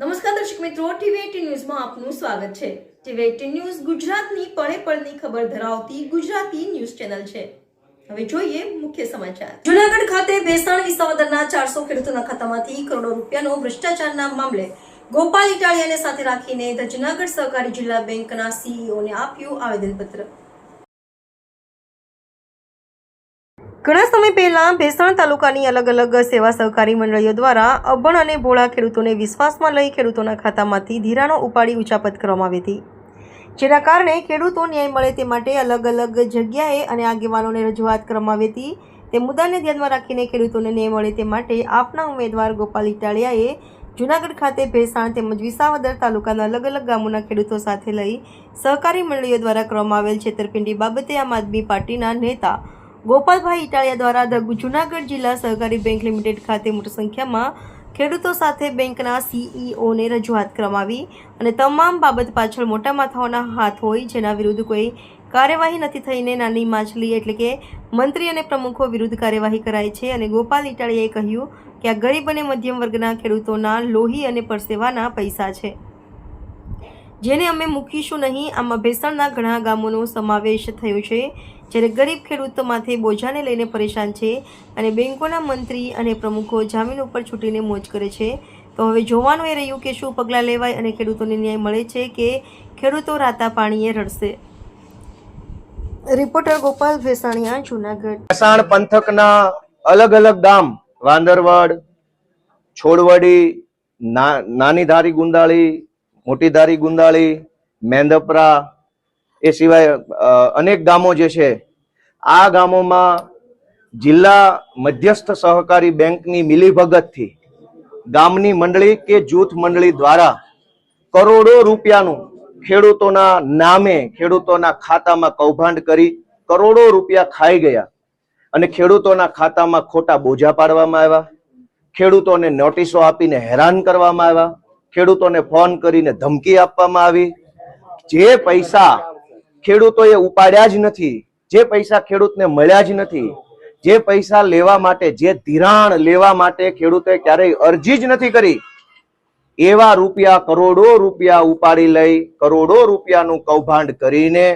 નમસ્કાર દર્શક મિત્રો ટીવી ન્યૂઝમાં આપનું સ્વાગત છે. ટીવી ન્યૂઝ ગુજરાતની પળે પળની ખબર ધરાવતી ગુજરાતી ન્યૂઝ ચેનલ છે. હવે જોઈએ મુખ્ય સમાચાર. જુનાગઢ ખાતે ભેસાણ વિસાવદરના ચારસો ખેડૂતોના ખાતામાંથી કરોડો રૂપિયાનો ભ્રષ્ટાચારના મામલે ગોપાલ ઇટાલિયાને સાથે રાખીને જુનાગઢ સહકારી જિલ્લા બેંકના સીઈઓને આપ્યું આવેદનપત્ર. ઘણા સમય પહેલાં ભેસાણ તાલુકાની અલગ અલગ સેવા સહકારી મંડળીઓ દ્વારા અભણ અને ભોળા ખેડૂતોને વિશ્વાસમાં લઈ ખેડૂતોના ખાતામાંથી ધિરાણો ઉપાડી ઉચાપત કરવામાં આવી હતી. જેના કારણે ખેડૂતો ન્યાય મળે તે માટે અલગ અલગ જગ્યાએ અને આગેવાનોને રજૂઆત કરવામાં આવી હતી. તે મુદ્દાને ધ્યાનમાં રાખીને ખેડૂતોને ન્યાય મળે તે માટે આપના ઉમેદવાર ગોપાલ ઇટાલિયાએ જૂનાગઢ ખાતે ભેસાણ તેમજ વિસાવદર તાલુકાના અલગ અલગ ગામોના ખેડૂતો સાથે લઈ સહકારી મંડળીઓ દ્વારા કરવામાં આવેલ છેતરપિંડી બાબતે આમ આદમી પાર્ટીના નેતા ગોપાલભાઈ ઇટાલિયા દ્વારા જૂનાગઢ જિલ્લા સહકારી બેંક લિમિટેડ ખાતે મોટી સંખ્યામાં ખેડૂતો સાથે બેંકના સીઈઓને રજૂઆત કરવામાં અને તમામ બાબત પાછળ મોટા માથાઓના હાથ હોય જેના વિરુદ્ધ કોઈ કાર્યવાહી નથી થઈને નાની માછલી એટલે કે મંત્રી અને પ્રમુખો વિરુદ્ધ કાર્યવાહી કરાઈ છે અને ગોપાલ ઇટાલિયાએ કહ્યું કે આ ગરીબ અને મધ્યમ વર્ગના ખેડૂતોના લોહી અને પરસેવાના પૈસા છે. જેને અમે મૂકીશું નહીં, આમાં ભેસાણના ઘણા ગામોનો સમાવેશ થયો છે, જ્યારે ગરીબ ખેડૂતો માથે બોજાને લઈને પરેશાન છે અને બેંકોના મંત્રી અને પ્રમુખો જામીન ઉપર છૂટીને મોજ કરે છે. તો હવે જોવાનું એ રહ્યું કે શું પગલાં લેવાય અને ખેડૂતોને ન્યાય મળે છે કે ખેડૂતો રાતા પાણીએ રડશે. રિપોર્ટર ગોપાલ ભેસાણીયા, જુનાગઢ. ભેસાણ પંથકના અલગ અલગ ગામ, વાંદરવડ, છોડવડી નાની ધારી ગુંદાળી મોટી ધારી ગુંદાળી, મેંદપરા, એ સિવાય અનેક ગામો જે છે, આ ગામોમાં જિલ્લા મધ્યસ્થ સહકારી બેંકની મિલીભગતથી ગામની મંડળી કે જૂથ મંડળી દ્વારા કરોડો રૂપિયાનું ખેડૂતોના નામે, ખેડૂતોના ખાતામાં કૌભાંડ કરી કરોડો રૂપિયા ખાઈ ગયા અને ખેડૂતોના ખાતામાં ખોટા બોજા પાડવામાં આવ્યા, ખેડૂતોને નોટિસો આપીને હેરાન કરવામાં આવ્યા ખેડૂતોને ફોન કરીને ધમકી આપવામાં આવી. જે પૈસા ખેડૂતોએ ઉપાડ્યા જ નથી, જે પૈસા ખેડૂતને મળ્યા જ નથી, જે પૈસા લેવા માટે, જે ધિરાણ લેવા માટે ખેડૂતોએ ક્યારેય અરજી જ નથી કરી, એવા રૂપિયા કરોડો રૂપિયા ઉપાડી લઈ, કરોડો રૂપિયાનું કૌભાંડ કરીને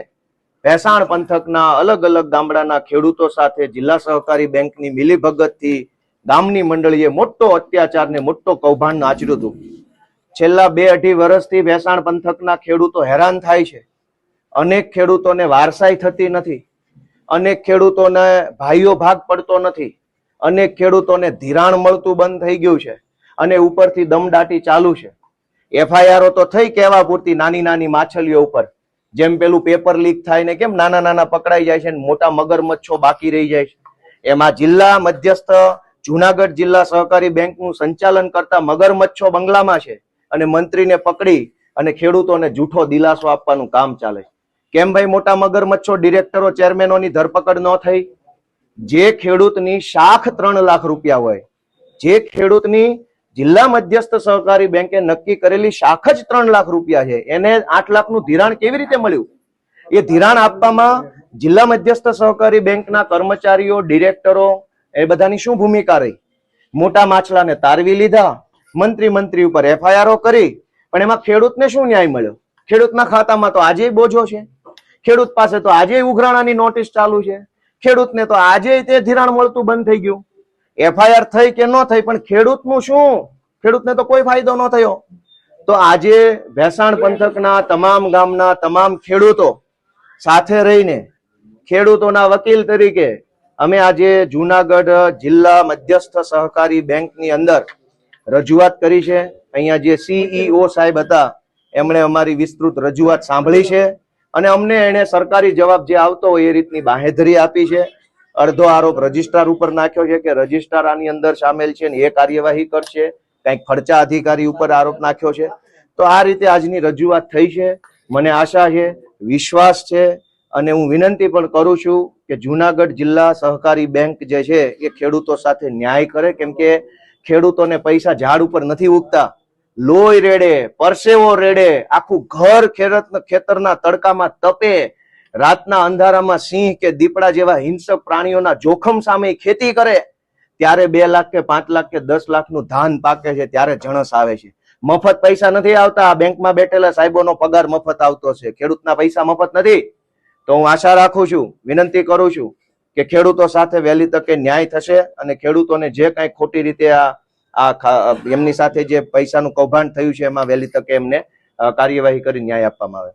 ભેસાણ પંથકના અલગ અલગ ગામડાના ખેડૂતો સાથે જિલ્લા સહકારી બેંકની મિલીભગતથી ગામની મંડળીએ મોટો અત્યાચાર ને મોટો કૌભાંડ આચર્યું હતું. છેલ્લા બે અઢી વર્ષથી ભેસાણ પંથકના ખેડૂતો હેરાન થાય છે. અનેક ખેડૂતોને વારસાઈ થતી નથી. અનેક ખેડૂતોને ભાઈઓ ભાગ પડતો નથી. અનેક ખેડૂતોને ધિરાણ મળતું બંધ થઈ ગયું છે અને ઉપરથી દમદાટી ચાલુ છે. એફઆઈઆરો તો થઈ કહેવા પૂરતી નાની નાની માછલીઓ ઉપર. જેમ પેલું પેપર લીક થાય ને કેમ નાના નાના પકડાઈ જાય છે ને મોટા મગરમચ્છો બાકી રહી જાય છે. એમાં જિલ્લા મધ્યસ્થ જુનાગઢ જિલ્લા સહકારી બેંકનું સંચાલન કરતા મગરમચ્છો બંગલામાં છે. અને મંત્રીને પકડી અને ખેડૂતોને જૂઠો દિલાસો આપવાનું કામ ચાલે. કેમ ભાઈ મોટા મગરમચ્છો ડિરેક્ટરો, ચેરમેનોની ધરપકડ ન થઈ? જે ખેડૂતની શાખ ત્રણ લાખ રૂપિયા હોય, જે ખેડૂતની જિલ્લા મધ્યસ્થ સહકારી બેંકે નક્કી કરેલી શાખ જ ત્રણ લાખ રૂપિયા છે, એને આઠ લાખનું ધિરાણ કેવી રીતે મળ્યું? એ ધિરાણ આપવામાં જિલ્લા મધ્યસ્થ સહકારી બેંકના કર્મચારીઓ, ડિરેક્ટરો, એ બધાની શું ભૂમિકા રહી? મોટા માછલાને તારવી લીધા મંત્રી મંત્રી ઉપર એફઆઈઆરો કરી, પણ એમાં ખેડૂતને શું ન્યાય મળ્યો? ખેડૂતના ખાતામાં તો આજે બોજો છે. ખેડૂત પાસે તો આજે ઉઘરાણાની નોટિસ ચાલુ છે. ખેડૂતને તો આજે તે ધિરાણ મળતું બંધ થઈ ગયું. એફઆઈઆર થઈ કે ન થઈ, પણ ખેડૂતનું શું? ખેડૂતને તો કોઈ ફાયદો ન થયો. તો આજે ભેસાણ પંથકના તમામ ગામના તમામ ખેડૂતો સાથે રહીને, ખેડૂતોના વકીલ તરીકે, અમે આજે જુનાગઢ જિલ્લા મધ્યસ્થ સહકારી બેંકની અંદર રજૂઆત કરી છે. અહીંયા જે સીઈઓ સાહેબ હતા, એમણે અમારી વિસ્તૃત રજૂઆત સાંભળી છે અને અમને એને સરકારી જવાબ જે આવતો હોય એ રીતની બાહેધરી આપી છે. અડધો આરોપ રજિસ્ટ્રાર ઉપર નાખ્યો છે કે રજિસ્ટ્રાર આની અંદર સામેલ છે ને એ કાર્યવાહી કરશે. કંઈક ખર્ચા અધિકારી ઉપર આરોપ નાખ્યો છે. તો આ રીતે આજની રજૂઆત થઈ છે. મને આશા છે, વિશ્વાસ છે અને હું વિનંતી પણ કરું છું કે જુનાગઢ જિલ્લા સહકારી બેંક જે છે એ ખેડૂતો સાથે ન્યાય કરે. કેમ કે ખેડૂતોને પૈસા ઝાડ ઉપર નથી ઉગતા. લોહી રેડે, પરસેવો રેડે, આખું ઘર ખેરત ખેતરના તડકામાં તપે. રાતના અંધારામાં સિંહ કે દીપડા જેવા હિંસક પ્રાણીઓના જોખમ સામે ખેતી કરે. ત્યારે બે લાખ કે પાંચ લાખ કે દસ લાખનું ધાન પાકે છે ત્યારે જણસ આવે છે. મફત પૈસા નથી આવતા. આ બેંકમાં બેઠેલા સાહેબોનો પગાર મફત આવતો છે. ખેડૂતના પૈસા મફત નથી. તો હું આશા રાખું છું, વિનંતી કરું છું કે ખેડૂતો સાથે વહેલી તકે ન્યાય થશે અને ખેડૂતોને જે કાંઈ ખોટી રીતે આ આ એમની સાથે જે પૈસાનું કૌભાંડ થયું છે એમાં વહેલી તકે એમને કાર્યવાહી કરી ન્યાય આપવામાં આવે.